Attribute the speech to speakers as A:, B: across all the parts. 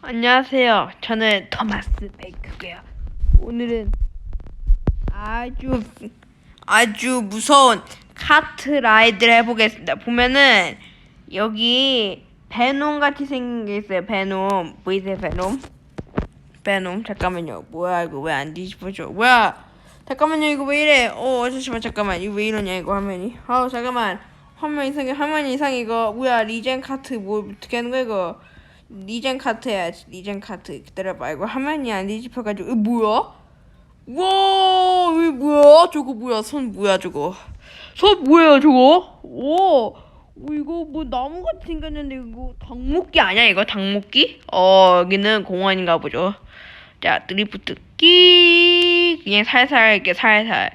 A: 안녕하세요. 저는 토마스 베이크고요. 오늘은 아주 아주 무서운 카트 라이드를 해보겠습니다. 보면은 여기 베놈 같이 생긴 게 있어요. 베놈 보이세요? 베놈? 베놈 잠깐만요. 뭐야 이거 왜 안 뒤집어져? 뭐야? 잠깐만요 이거 왜 이래? 어 잠시만 잠깐만 이거 왜 이러냐 이거 화면이? 아우 잠깐만 화면 이상해 화면 이상해 이거 뭐야 리젠 카트 뭐 어떻게 하는 거야 이거? 리젠 카트 해야지 리젠 카트. 기다려봐. 이거 화면이 안 뒤집혀가지고. 이거 뭐야? 우와 이거 뭐야? 저거 뭐야? 손 뭐야 저거? 손 뭐야 저거? 오 오, 이거 뭐 나무 같이 생겼는데 이거 닭목기 아니야 이거? 닭목기? 어 여기는 공원인가 보죠. 자 드리프트 끼. 그냥 살살 이렇게 살살.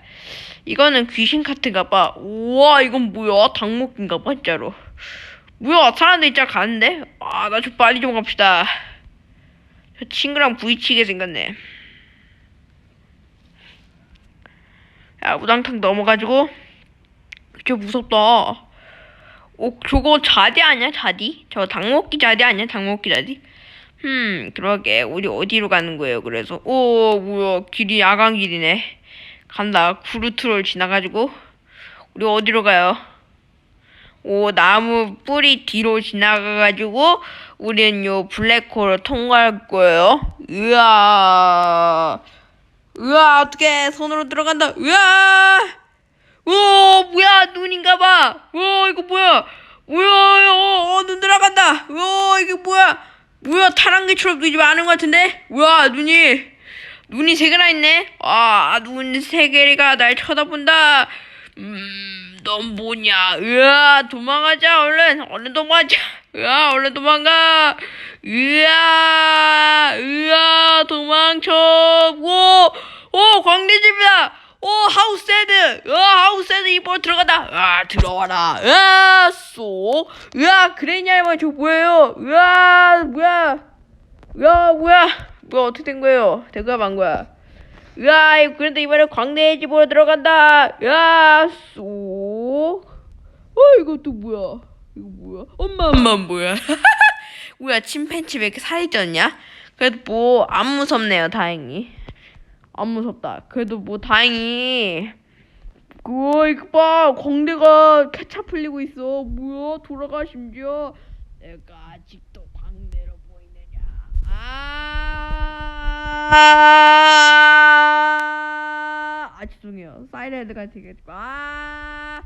A: 이거는 귀신 카트인가 봐. 우와 이건 뭐야? 닭목기인가 봐 진짜로 뭐야 사람들 진짜 가는데? 아 나 좀 빨리 좀 갑시다. 저 친구랑 부딪히게 생겼네. 야 우당탕 넘어가지고. 저 무섭다. 오 저거 자디 아니야 자디? 저 닭먹기 자디 아니야 닭먹기 자디? 음 그러게. 우리 어디로 가는 거예요 그래서? 오 뭐야 길이 야간 길이네. 간다. 구루트를 지나가지고. 우리 어디로 가요? 오 나무 뿌리 뒤로 지나가가지고 우리는 요 블랙홀을 통과할 거예요. 으아, 으아 어떻게 손으로 들어간다. 으아, 오 뭐야 눈인가봐. 오 이거 뭐야? 뭐야? 어, 어, 눈 들어간다. 오 이게 뭐야? 뭐야 타랑개처럼 되지 않은 것 같은데? 우와 눈이 눈이 세 개나 있네. 아눈 세 개가 날 쳐다본다. 음, 넌 뭐냐? 으아, 도망가자, 얼른, 얼른 도망가자. 으아, 얼른 도망가. 으아, 으아, 도망쳐. 오, 오, 광대집이다. 오, 하우스헤드. 으아, 하우스헤드 이번 들어간다. 으아, 들어와라. 으아, 쏘. 으아, 그레이냐, 이거 저 뭐예요? 으아, 뭐야? 으아, 뭐야? 뭐야, 어떻게 된 거예요? 대가 만 거야? 으아, 그런데 이번에 광대의 집으로 들어간다. 으아, 쏙. 어, 이거 또 뭐야? 이거 뭐야? 엄마, 엄마, 뭐야? 뭐야, 침팬치 왜 이렇게 살이 쪘냐? 그래도 뭐, 안 무섭네요, 다행히. 안 무섭다. 그래도 뭐, 다행히. 그거, 이거 봐. 광대가 케찹 흘리고 있어. 뭐야, 돌아가, 심지어. 내가 아직도 광대로 보이느냐. 아, 아 죄송해요. 사이렌드가 되게 아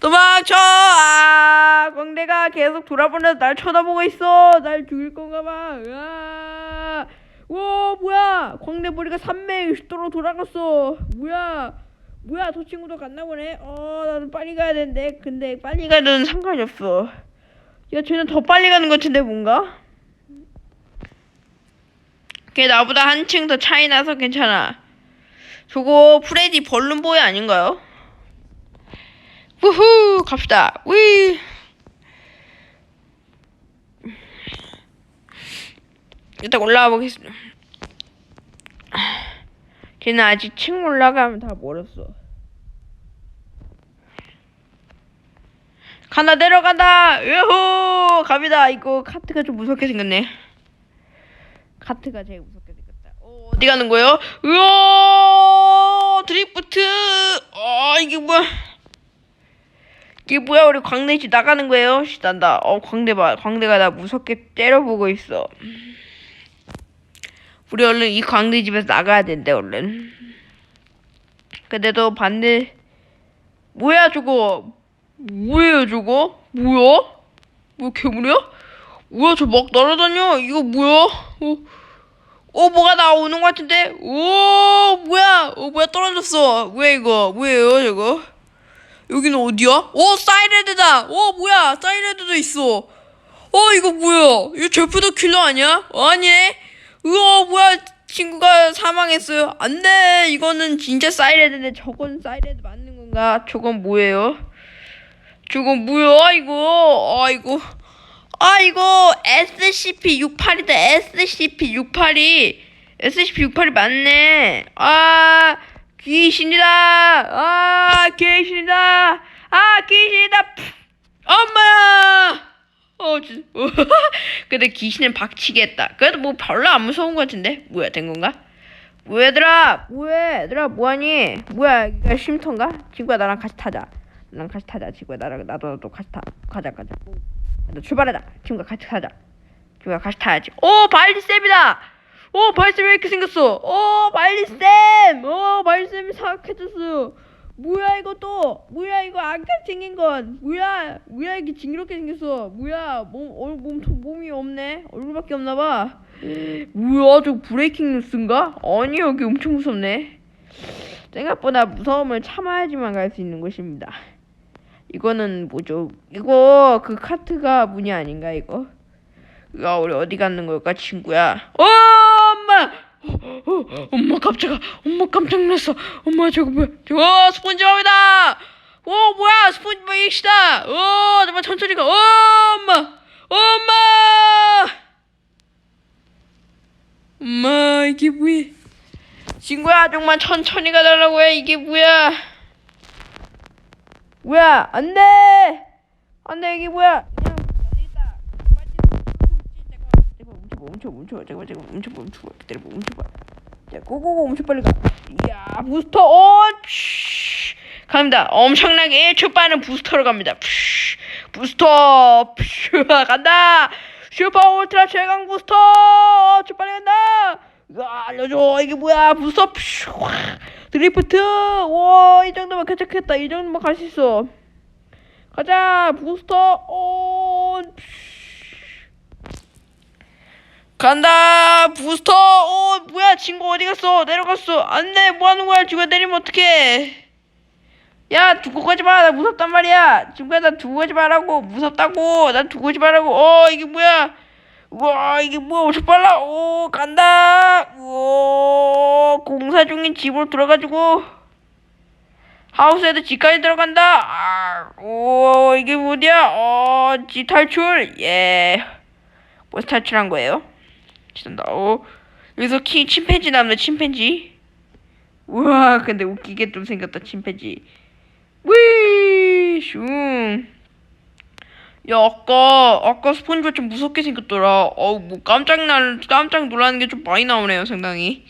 A: 도망쳐! 아 광대가 계속 돌아보면서 날 쳐다보고 있어. 날 죽일 건가 봐. 아, 와 뭐야? 광대 머리가 360도로 돌아갔어. 뭐야? 뭐야 저 친구도 갔나 보네. 어 나는 빨리 가야 되는데 근데 빨리 가는 상관이 없어. 야 쟤는 더 빨리 가는 것 같은데 뭔가? 걔 나보다 한층 더 차이 나서 괜찮아. 저거 프레디 벌룬보이 아닌가요? 우후 갑시다. 위. 일단 올라가 보겠습니다. 걔는 아직 층 올라가면 다 멀었어. 간다 내려간다. 으호 갑니다. 이거 카트가 좀 무섭게 생겼네. 카트가 제일 무섭게 생겼다. 어, 어디 가는 거예요? 으어 드리프트. 아 이게 뭐야? 이게 뭐야? 우리 광대 집 나가는 거예요? 씨, 난다. 어 광대 봐. 광대가 나 무섭게 때려보고 있어. 우리 얼른 이 광대 집에서 나가야 된대 얼른. 근데도 반대. 뭐야 저거? 뭐예요 저거? 뭐야? 뭐 괴물이야? 뭐야 저 막 날아다녀 이거 뭐야 어, 어 뭐가 나오는 것 같은데 오 뭐야 어 뭐야 떨어졌어 왜 이거 뭐예요 저거 여기는 어디야? 어 사이레드다. 어 뭐야? 사이레드도 있어. 어 이거 뭐야? 이거 제프도 킬러 아니야? 아니네 우와 뭐야? 친구가 사망했어요. 안돼. 이거는 진짜 사이레드인데 저건 사이레드 맞는 건가? 저건 뭐예요? 저건 뭐야 이거? 아 이거. 아 이거 SCP-68이다. SCP-68이. SCP-68이 맞네. 아 귀신이다 아 귀신이다 아 귀신이다 푸. 엄마야 어, 진 근데 귀신은 박치겠다. 그래도 뭐 별로 안 무서운 것 같은데? 뭐야, 된 건가? 얘들아! 뭐해? 얘들아, 뭐하니? 뭐야, 이거 쉼터인가? 친구야, 나랑 같이 타자. 나랑 같이 타자, 친구야. 나랑, 나도, 나도 같이 타. 가자, 가자. 나 출발하자. 친구야, 같이 타자. 친구야, 같이 타야지. 오, 발리쌤이다! 오, 발리쌤 왜 이렇게 생겼어? 오, 발리쌤! 오, 발리쌤이 사악해졌어요. 뭐야 이거 또? 뭐야 이거 아까 생긴 건 뭐야? 뭐야 이게 징그럽게 생겼어? 뭐야? 몸, 얼, 몸 몸이 없네? 얼굴밖에 없나 봐. 뭐야 저 브레이킹 뉴스인가? 아니 여기 엄청 무섭네. 생각보다 무서움을 참아야지만 갈 수 있는 곳입니다. 이거는 뭐죠? 이거 그 카트가 문이 아닌가 이거? 야 우리 어디 가는 걸까 친구야? 어 어, 어, 엄마 깜짝아. 엄마 깜짝 놀랐어. 엄마 저거 뭐야? 저거 스폰지밥이다! 어 뭐야? 스폰지밥 익시다! 어 정말 천천히 가. 어, 엄마! 엄마! 엄마 이게 뭐야? 친구야 정말 천천히 가달라고 해. 이게 뭐야? 뭐야? 안돼! 안돼 이게 뭐야 멈춰. 멈춰 잠깐만 잠깐만 멈춰 멈춰 기다려봐 멈춰봐 자 고고고 엄청 빨리 가. 이야 부스터. 온 푸쉬. 갑니다. 엄청나게 1초 빠른 부스터로 갑니다. 푸쉬. 부스터. 푸쉬. 간다. 슈퍼 울트라 최강 부스터. 엄청 빨리 간다. 으아, 알려줘. 이게 뭐야? 부스터. 푸쉬. 드리프트. 와이 정도면 괜찮겠다. 이 정도면 갈 수 있어. 가자. 부스터. 온 푸쉬. 간다! 부스터! 어 뭐야 친구 어디 갔어? 내려갔어. 안돼. 뭐하는 거야? 친구야 내리면 어떡해? 야 두고 가지 마나 무섭단 말이야. 친구야 나 두고 가지 말라고. 무섭다고. 난 두고 가지 말라고. 어 이게 뭐야? 우와 이게 뭐야? 엄청 빨라. 오 간다! 오 공사 중인 집으로 들어가지고. 하우스에도 집까지 들어간다. 아, 오 이게 뭐냐 어집 탈출? 예. 뭐서 탈출한 거예요? 죄송합니다. 어, 여기서 키 침팬지 나오네 침팬지. 우와 근데 웃기게 좀 생겼다 침팬지. 위 슝. 야 아까 아까 스폰지밥 좀 무섭게 생겼더라. 어우 뭐 깜짝 날 깜짝 놀라는 게 좀 많이 나오네요 상당히.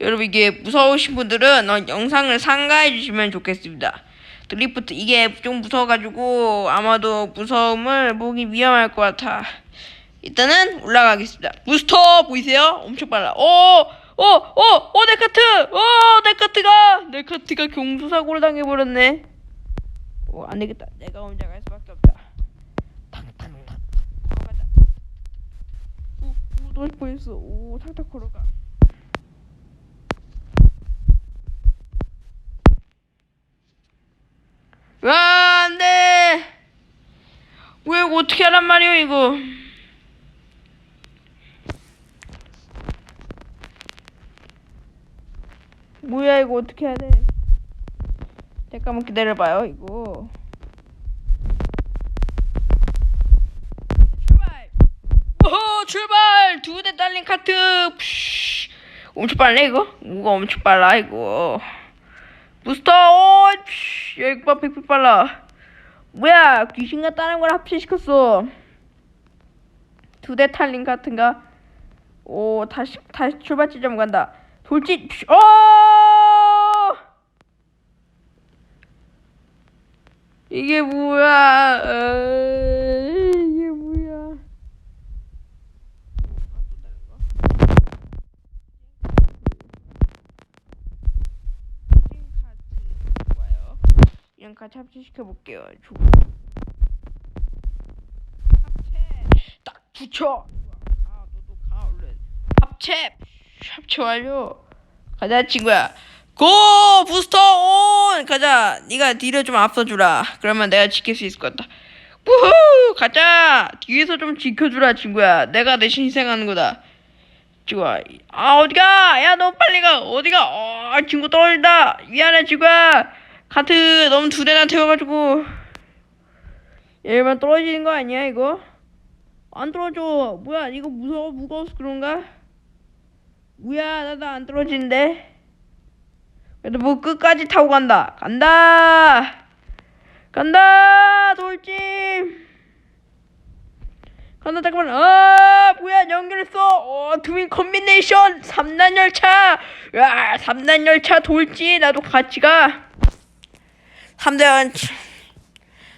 A: 여러분 이게 무서우신 분들은 어, 영상을 상가해 주시면 좋겠습니다. 드리프트 이게 좀 무서워가지고 아마도 무서움을 보기 위험할 것 같아. 일단은 올라가겠습니다. 부스터 보이세요? 엄청 빨라. 오, 오, 오, 오, 내 카트! 오, 내 카트가! 내 카트가 경수사고를 당해버렸네. 오, 안 되겠다. 내가 혼자 갈 수밖에 없다. 탁탁탁. 걸어가자. 오, 오, 너무 보였어. 오, 탁탁 걸어가. 와, 안 돼! 왜 어떻게 하란 말이야, 이거. 뭐야 이거 어떻게 해야 돼? 잠깐만 기다려봐요 이거. 출발. 오 출발 두 대 딸린 카트. 엄청 빨네 이거. 이거 엄청 빨라 이거. 부스터 오 푸쉬. 야 이거 봐 픽픽 빨라. 뭐야 귀신과 다른 걸 합체시켰어. 두 대 탈린 카트인가? 오 다시 다시 출발 지점 간다. 돌진 어 이게 뭐야? 어, 이게 뭐야? 이런 카트 합체시켜 볼게요. 합체 딱 붙여. 아 너도 가 얼른 합체 합체 완료. 가자 친구야 고 부스터 온 가자. 네가 뒤를 좀 앞서주라. 그러면 내가 지킬 수 있을 것 같다. 우후! 가자! 뒤에서 좀 지켜주라 친구야. 내가 대신 희생하는 거다. 친구야 아 어디가? 야 너 빨리 가. 어디가? 어 친구 떨어진다. 미안해 친구야. 카트 너무 두 대나 태워가지고. 얘만 떨어지는 거 아니야 이거? 안 떨어져. 뭐야 이거 무서워 무거워서 그런가? 뭐야 나도 안 떨어지는데 그래도 뭐 끝까지 타고 간다. 간다! 간다! 돌진! 하나 잠깐만. 아 뭐야 연결했어 어 트윈 콤비네이션. 3단 열차. 야 3단 열차 돌지 나도 같이 가. 3단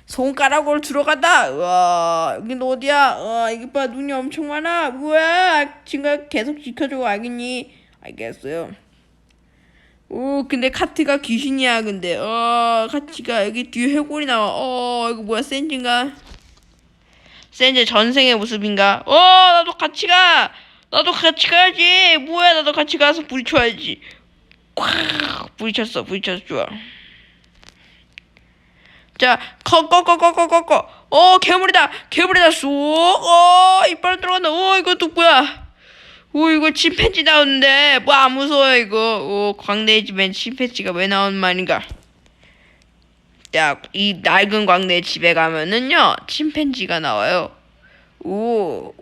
A: 손가락으로 들어간다. 우와 여긴 어디야? 어 이거 봐. 눈이 엄청 많아. 우와 지금 계속 지켜줘 알겠니 알겠어요 오 근데 카트가 귀신이야 근데 어 카트가 여기 뒤에 해골이 나와 어 이거 뭐야 센지인가 센제 전생의 모습인가? 어, 나도 같이 가. 나도 같이 가야지. 뭐야, 나도 같이 가서 부딪혀야지. 콱, 부딪혔어, 부딪혔어, 좋아. 자, 커, 꺼, 꺼, 꺼, 꺼, 꺼, 꺼. 어, 괴물이다, 괴물이다, 쏙. 어, 이빨 들어간다. 어, 이거 또 뭐야? 오, 이거 침팬지 나오는데, 뭐 안 무서워 이거. 오, 광대의 집엔 침팬지가 왜 나오는 말인가? 자, 이 낡은 광대 집에 가면은요, 침팬지가 나와요. 오.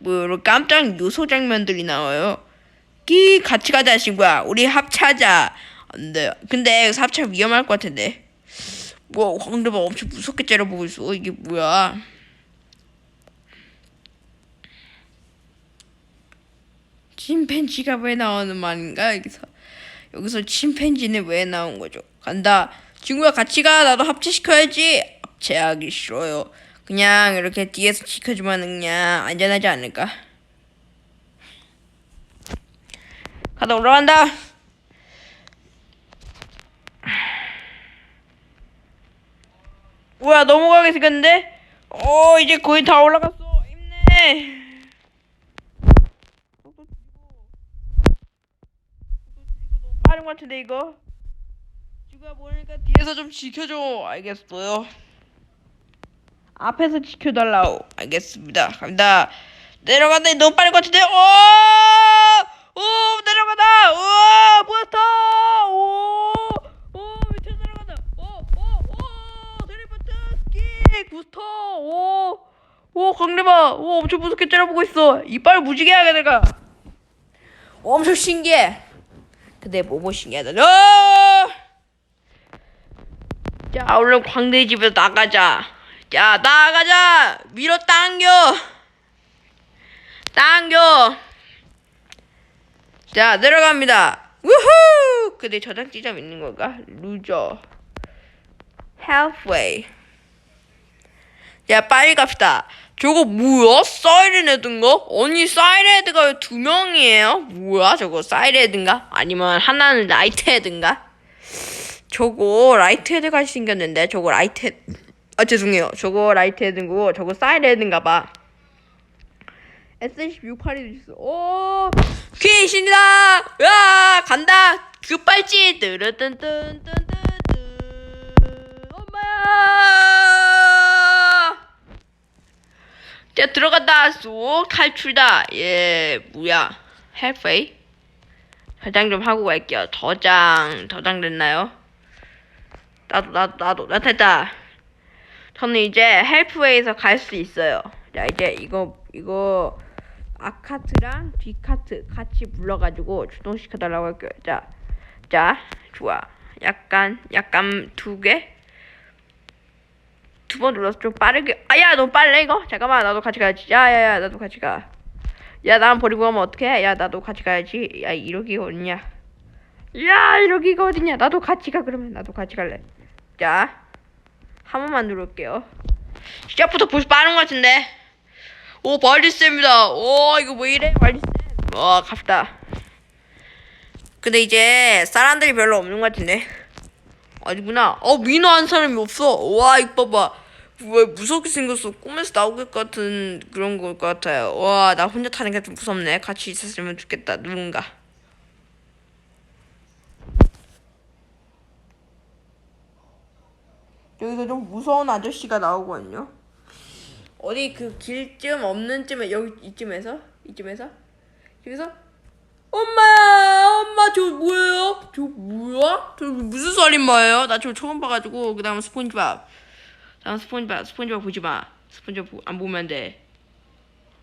A: 뭐, 이런 깜짝 요소 장면들이 나와요. 끼, 같이 가자, 친구야. 우리 합차자. 안 돼. 근데 합차 위험할 것 같은데. 뭐, 광대가 엄청 무섭게 째려보고 있어. 이게 뭐야. 침팬지가 왜 나오는 말인가, 여기서. 여기서 침팬지는 왜 나온 거죠? 간다. 친구야 같이 가. 나도 합체시켜야지. 합체하기 싫어요. 그냥 이렇게 뒤에서 지켜주면 그냥 안전하지 않을까? 가다 올라간다. 뭐야 넘어가게 생겼는데? 어 이제 거의 다 올라갔어. 힘내. 속도 줄이고. 속도 줄이고 너무 빠른 것 같은데 이거. 지구야 모르니까 뒤에서 좀 지켜줘. 알겠어요. 앞에서 지켜달라고. 알겠습니다. 갑니다. 내려간다. 너무 빠른 것 같은데. 오! 오! 내려간다. 우와! 부었다. 오! 오! 밑에 내려간다. 오! 오! 오! 드리프트 스키 부스터. 오! 오! 강림아. 오! 엄청 무섭게 째려보고 있어. 이빨 무지개 하게 내가. 엄청 신기해. 근데 뭐뭐 신기하다. 어! 자, 얼른 광대 집에서 나가자. 자, 나가자. 위로 당겨. 당겨. 자, 내려갑니다. 우후! 근데 저장 지점 있는 건가? 루저. halfway. 자, 빨리 갑시다. 저거 뭐야? 사이렌헤드인가? 아니, 사이렌헤드가 왜 두 명이에요? 뭐야, 저거 사이렌헤드인가? 아니면 하나는 라이트헤드인가? 저거 라이트헤드 같이 생겼는데 저거 라이트헤드 아 죄송해요 저거 라이트헤드고 저거 사이렌헤드인가 봐 S1682도 있어 오 귀신이다 야 간다 급발진 뜨르뜬뜬뜬뜬뜬 엄마야 자 들어간다 쏙 탈출다 예 뭐야 헬프웨이 저장 좀 하고 갈게요 저장 저장 됐나요? 나도 나도 나도 나타났다. 저는 이제 헬프웨이에서 갈 수 있어요. 자 이제 이거 이거 아카트랑 뒤카트 같이 불러가지고 주동시켜 달라고 할게요. 자, 자 좋아. 약간 약간 두 개. 두 번 눌러서 좀 빠르게. 아야 너무 빨래 이거. 잠깐만 나도 같이 가야지. 야야야 나도 같이 가. 야 난 버리고 가면 어떡해? 야 나도 같이 가야지. 야 이러기가 어딨냐? 야 이러기가 어딨냐? 나도 같이 가 그러면 나도 같이 갈래. 자, 한 번만 누를게요. 시작부터 벌써 빠른 것 같은데. 오, 발리쌤입니다. 오, 이거 왜 이래, 발리쌤. 와, 갑시다. 근데 이제 사람들이 별로 없는 것 같은데. 아니구나. 어, 민호 한 사람이 없어. 와, 이거 봐봐. 왜 무섭게 생겼어. 꿈에서 나올 것 같은 그런 걸것 같아요. 와, 나 혼자 타니까 좀 무섭네. 같이 있었으면 좋겠다. 누군가. 여기서 좀 무서운 아저씨가 나오거든요. 어디 그 길쯤 없는 쯤에 여기 이쯤에서 이쯤에서 여기서 엄마야 엄마 저 뭐예요? 저 뭐야? 저 무슨 살인마예요? 나 저 처음 봐가지고 그 다음 스폰지밥 다음 스폰지밥 스폰지밥 보지 마 스폰지밥 보- 안 보면 돼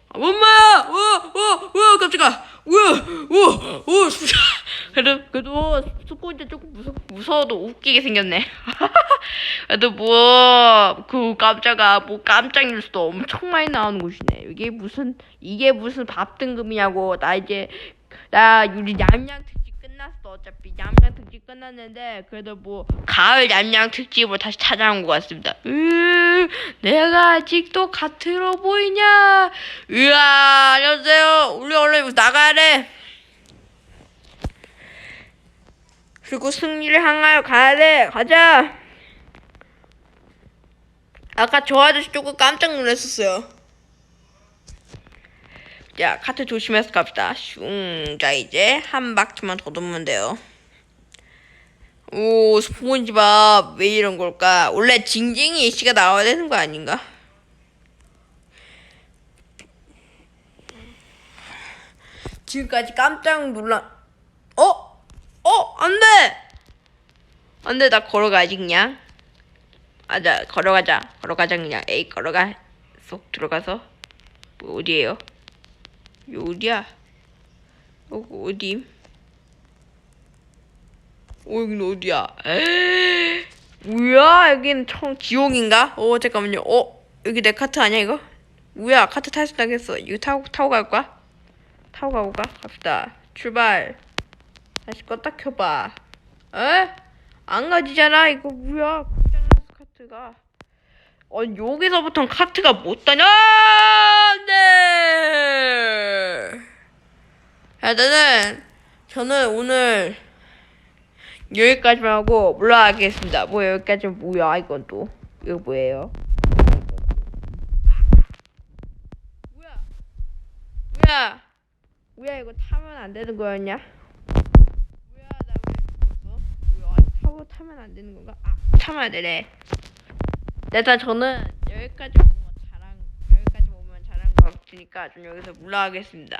A: 아, 엄마야! 어, 어, 어, 깜짝아! 어, 어, 어, 그래도 그래도 스포이드 조금 무서 무서워도 웃기게 생겼네. 그래도 뭐 그 깜짝아 뭐 깜짝 뉴스도 엄청 많이 나오는 곳이네. 이게 무슨 이게 무슨 밥 등급이냐고 나 이제 나 우리 냠냠 특집 끝났어. 어차피 냠냠 특집 끝났는데 그래도 뭐 가을 냠냠 특집으로 다시 찾아온 것 같습니다. 으, 내가 아직도 가트로 보이냐? 으아 안녕하세요. 우리 얼른 나가야 돼. 그리고 승리를 향하여 가야 돼. 가자. 아까 저 아저씨 조금 깜짝 놀랐었어요. 자, 카트 조심해서 갑시다. 슝. 자, 이제 한 바퀴만 더 돌면 돼요. 오, 스폰지밥. 왜 이런 걸까? 원래 징징이 씨가 나와야 되는 거 아닌가? 지금까지 깜짝 놀라. 어? 어? 안 돼! 안 돼, 나 걸어가지, 그냥. 아, 자, 걸어가자. 걸어가자, 그냥. 에이, 걸어가. 쏙 들어가서. 뭐, 어디에요? 요 어디야? 여기 어디? 어, 여기는 어디야? 에이, 뭐야? 여기는 청 지옥인가? 어, 잠깐만요. 어, 여기 내 카트 아니야, 이거? 뭐야, 카트 탈수당했어. 이거 타고, 타고 갈 거야? 타고 가볼까? 갑시다. 출발. 다시 껐다 켜봐. 에? 안 가지잖아. 이거 뭐야? 고장났어 카트가. 어 여기서부터 카트가 못 다녀. 네. 일단은 저는 오늘 여기까지만 하고 물러가겠습니다. 뭐 여기까지 뭐야? 이건 또 이거 뭐예요? 뭐야? 뭐야? 뭐야 이거 타면 안 되는 거였냐? 뭐야 나 왜 죽었어? 뭐야 타고 타면 안 되는 건가? 아 타면 되네. 일단 저는 여기까지 오면 잘한 여기까지 오면 잘한 것 같으니까 좀 여기서 물러가겠습니다.